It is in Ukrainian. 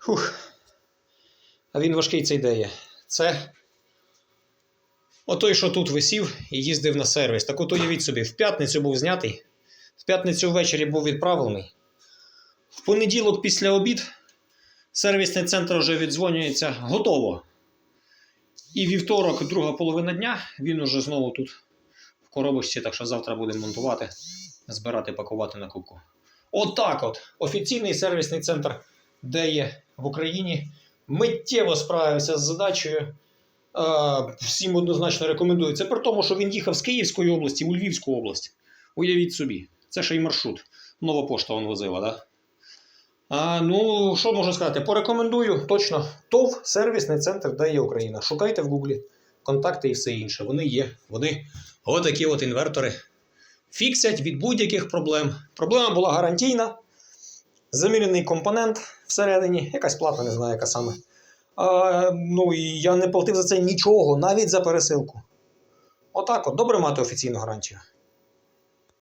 Фух. А він важкий цей де є. Це отой, що тут висів і їздив на сервіс. Так от уявіть собі, в п'ятницю був знятий, в п'ятницю ввечері був відправлений. В понеділок після обід сервісний центр вже віддзвонюється готово. І вівторок, друга половина дня, він уже знову тут в коробочці, так що завтра будемо монтувати, збирати, пакувати на кубку. Отак от, офіційний сервісний центр, де є в Україні, миттєво справився з задачею. Е, всім однозначно рекомендую. Це при тому, що він їхав з Київської області у Львівську область. Уявіть собі, це ще й маршрут. Нова пошта он возила. Да? А, ну, що можу сказати? Порекомендую точно. ТОВ сервісний центр, де є Україна. Шукайте в Гуглі контакти і все інше. Вони є. Вони отакі от інвертори фіксять від будь-яких проблем. Проблема була гарантійна. Замірений компонент всередині, якась плата, не знаю, яка саме. А, ну і я не платив за це нічого, навіть за пересилку. Отак от, добре мати офіційну гарантію.